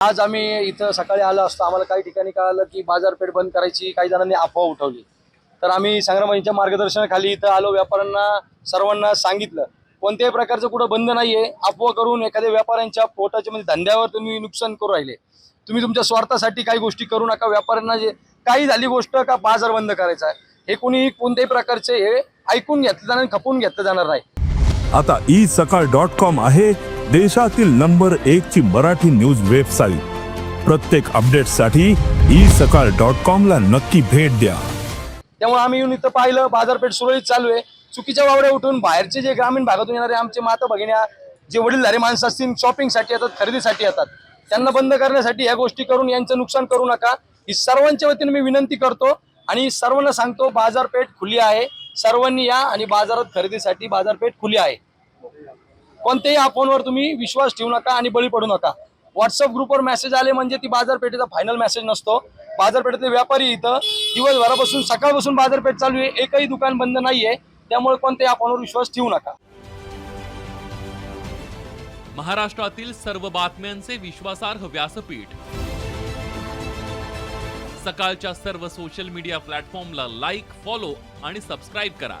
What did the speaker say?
आज आम्ही इथं सकाळी आलो असतो. आम्हाला काही ठिकाणी कळालं की बाजारपेठ बंद करायची. काही जणांनी अफवा उठवली. तर आम्ही संग्रामांच्या मार्गदर्शनाखाली इथं आलो. व्यापाऱ्यांना सर्वांना सांगितलं. कोणत्याही प्रकारचं कुठं बंद नाहीये. अफवा करून एखाद्या व्यापाऱ्यांच्या पोटाच्या म्हणजे धंद्यावर तुम्ही नुकसान करू राहिले. तुम्ही तुमच्या स्वार्थासाठी काही गोष्टी करू नका. व्यापाऱ्यांना जे काही झाली गोष्ट का बाजार बंद करायचा आहे? हे कोणी कोणत्याही प्रकारचे हे ऐकून घेतलं जाणार खपून घेतलं जाणार नाही. आता ई सकाळ डॉट कॉम आहे. देशातील नंबर एक ची मराठी न्यूज वेबसाईट. प्रत्येक अपडेटसाठी ई सकाळ डॉट कॉम ला नक्की भेट द्या. त्यामुळे आम्ही येऊन इथं पाहिलं बाजारपेठ सुरळीत चालू आहे. चुकीच्या वावड्या उठून बाहेरचे जे ग्रामीण भागातून येणारे आमचे माता भगिन्या जे वडीलधारे माणसं असतील शॉपिंगसाठी येतात खरेदीसाठी येतात. त्यांना बंद करण्यासाठी या गोष्टी करून यांचं नुकसान करू नका. ही सर्वांच्या वतीने मी विनंती करतो आणि सर्वांना सांगतो बाजारपेठ खुली आहे. सर्वांनी या आणि बाजारात खरेदीसाठी बाजारपेठ खुली आहे. कोणत्याही फोनवर तुम्ही विश्वास ठेवू नका आणि बळी पडू नका. व्हॉट्सअप ग्रुपवर मेसेज आले म्हणजे ती बाजारपेठेचा फायनल मेसेज नसतो. बाजारपेठेतले व्यापारी इथं दिवसभरापासून सकाळपासून बाजारपेठ चालू आहे. एकही दुकान बंद नाहीये. त्यामुळे कोणत्याही फोनवर विश्वास ठेवू नका. महाराष्ट्रातील सर्व बातम्यांचे विश्वासार्ह व्यासपीठ. सकाळच्या सर्व सोशल मीडिया प्लॅटफॉर्मला लाईक फॉलो आणि सबस्क्राईब करा.